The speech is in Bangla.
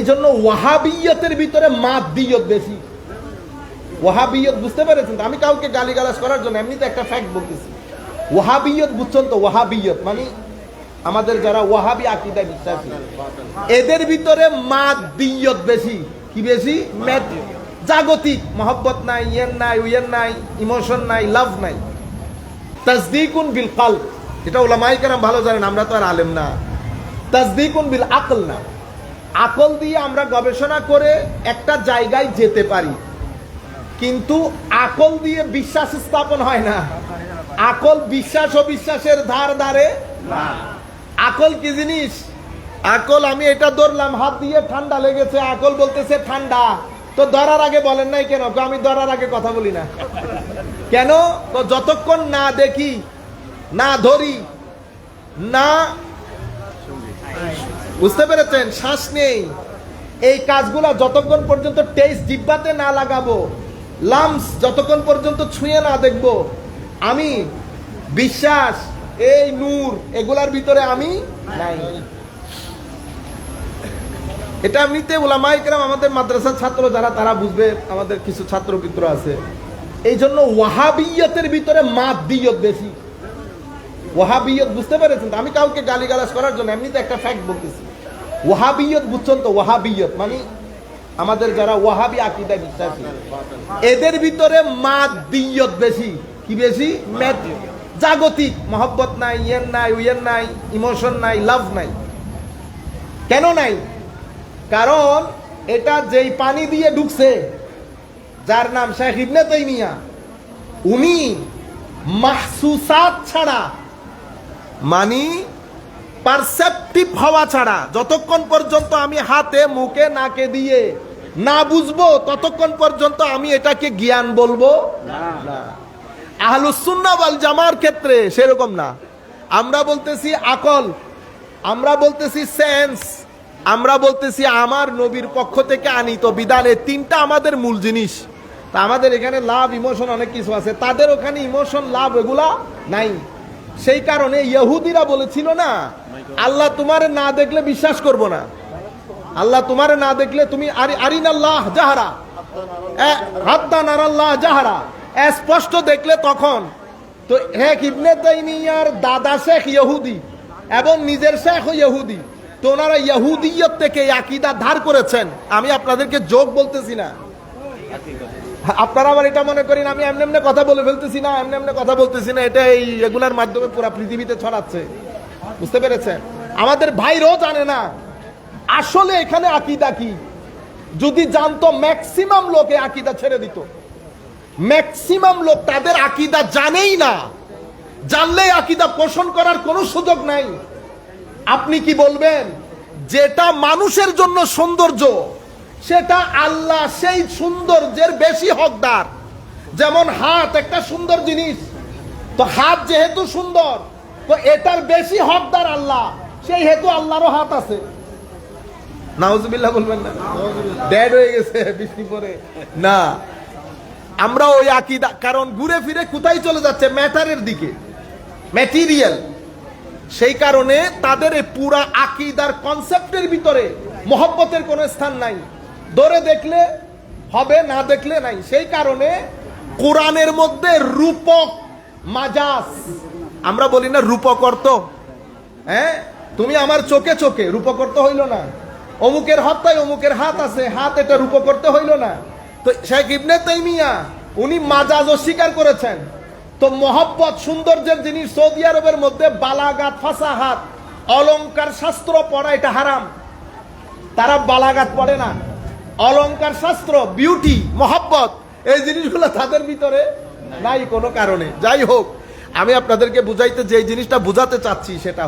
এই জন্য ওয়াহাবিয়তের ভিতরে মাদ্দিয়ত বেশি। ওয়াহাবিয়ত বুঝতে পেরেছেন? আমি কাউকে গালিগালাজ করার জন্য এমনিতে একটা ফ্যাক্ট বলতেছি। ওয়াহাবিয়ত বুঝছেন তো? ওয়াহাবিয়ত মানে আমাদের যারা ওয়াহাবি আকিদায় বিশ্বাসী, এদের ভিতরে মাদ্দিয়ত বেশি। কি বেশি? জাগতিক। মহব্বত নাই, ইয়েন নাই উইয়েন নাই, ইমোশন নাই, লাভ নাই। তাজদিকুন বিল কাল এটা ওলামাই কেরাম ভালো জানেন, আমরা তো আর আলেম না। তাজদিকুন বিল আকল না। আকল দিয়ে আমরা গবেষণা করে একটা জায়গায় যেতে পারি। কিন্তু আকল দিয়ে বিশ্বাস স্থাপন হয় না। আকল বিশ্বাস ও বিশ্বাসের ধার ধারে আকল কি জিনিস? আকল, আমি এটা ধরলাম, হাত দিয়ে ঠান্ডা লেগেছে, আকল বলতেছে ঠান্ডা। তো ধরার আগে বলেন নাই কেন? আমি ধরার আগে কথা বলি না। কেন? তো যতক্ষণ না দেখি, না ধরি, না বুঝতে পেরেছেন? শ্বাস নেই। এই কাজগুলো যতক্ষণ পর্যন্ত টেস্ট জিব্বাতে না লাগাবো লামস যতক্ষণ পর্যন্ত ছুঁয়ে না দেখব, আমি বিশ্বাস, এই নূর, এগুলার ভিতরে আমি নাই। এটা এমনিতে ওলামাই কেরাম আমাদের মাদ্রাসার ছাত্র, যারা তারা বুঝবে, আমাদের কিছু ছাত্র পিত্র আছে। এই জন্য ওয়াহাবিয়তের ভিতরে মাদ্দিয়ত বেশি। ওয়াহাবিয়ত, বুঝতে পেরেছেন? আমি কাউকে গালিগালাজ করার জন্য এমনিতে একটা ফ্যাক্ট বলতেছি। ওয়াহাবিয়ত বুঝছেন তো, ওয়াহাবিয়ত। মানে আমাদের যারা ওয়াহাবি আকিদায় বিশ্বাসী, এদের ভিতরে মাদ্দিয়ত বেশি। কি বেশি? জাগতিক। মহব্বত নাই, ইয়েন নাই, উইয়েন নাই, ইমোশন নাই, লাভ নাই। কেন নাই? কারণ এটা যেই পানি দিয়ে ঢুকছে যার নাম শেখ ইবনে তাইমিয়া, উনি মাহসুসাত ছাড়া মানি পারসেপটিভ হওয়া ছাড়া, যতক্ষণ পর্যন্ত আমি হাতে, মুখে, নাকে দিয়ে না বুঝব, ততক্ষণ পর্যন্ত আমি এটাকে জ্ঞান বলব না। আহলুসুন্না ওয়াল জামার ক্ষেত্রে সেরকম না। আমরা বলতেছি আকল, আমরা বলতেছি সেন্স আমরা বলতেছি আমার নবীর পক্ষ থেকে আনিত বিধানে তিনটা আমাদের মূল জিনিস। তা আমাদের এখানে লাভ, ইমোশন অনেক কিছু আছে। তাদের ওখানে ইমোশন, লাভ এগুলা নাই। সেই কারণে ইহুদিরা বলেছিল না আল্লাহ তোমারে না দেখলে বিশ্বাস করব না। আল্লাহ তোমারে না দেখলে তুমি স্পষ্ট দেখলে তখন। তো ইবনে তাইমিয়ার দাদা শেখ ইহুদি এবং নিজের শেখ ইহুদি, তো ওনারা ইহুদিয়ত থেকে আকিদা ধার করেছেন। আমি আপনাদেরকে যোগ বলতেছি না। আপনারা আবার এটা মনে করেন, আমি এমনি এমনি কথা বলে ফেলতেছি না, এমনি এমনি কথা বলতেছি না। এটা এই এগুলার মাধ্যমে পুরা পৃথিবীতে ছড়াচ্ছে। বুঝতে পেরেছেন? আমাদের ভাইরাও জানে না। আসলে এখানে আকিদা কি? যদি জানতো, ম্যাক্সিমাম লোকে আকিদা ছেড়ে দিত। ম্যাক্সিমাম লোক তাদের আকিদা জানেই না। জানলেই আকিদা পোষণ করার কোনো সুযোগ নাই। আপনি কি বলবেন? যেটা মানুষের জন্য সৌন্দর্য, সেটা আল্লাহ সেই সৌন্দর্যের বেশি হকদার। যেমন হাত, একটা সুন্দর জিনিস। তো হাত যেহেতু সুন্দর তো এটার বেশি হকদার আল্লাহ। সেই হেতু আল্লাহরও হাত আছে। নাউজুবিল্লাহ বলবেন না? ড্যাড হয়ে গেছে, বৃষ্টি পরে না। আমরা ওই আকিদা কারণ ঘুরে ফিরে কোথায় চলে যাচ্ছে? ম্যাটারের দিকে। ম্যাটেরিয়াল সেই কারণে তাদের এই পুরা আকিদার কনসেপ্টের ভিতরে মহব্বতের কোনো স্থান নাই। ধরে দেখলে হবে, না দেখলে নাই। সেই কারণে কোরআনের মধ্যে রূপক মাজাস। আমরা বলি না রূপক অর্থ হ্যাঁ? তুমি আমার চোখে চোখে রূপক অর্থ হইল না। অমুকের হত্যায় অমুকের হাত আছে, হাত এটা রূপক করতে হইল না। তো শেখ ইবনে তাইমিয়া, উনি মাজাজ অস্বীকার করেছেন। তো মহব্বত, সৌন্দর্যের জিনিস সৌদি আরবের মধ্যে বালাগাত, ফাসাহাত, অলংকার শাস্ত্র পড়া এটা হারাম। তারা বালাগাত পড়ে না। অলংকার শাস্ত্র বিউটি মহব্বত, এই জিনিসগুলো তাদের ভিতরে নাই কোনো কারণে। যাই হোক আমি আপনাদেরকে বুঝাইতে যে জিনিসটা বুঝাতে চাচ্ছি সেটা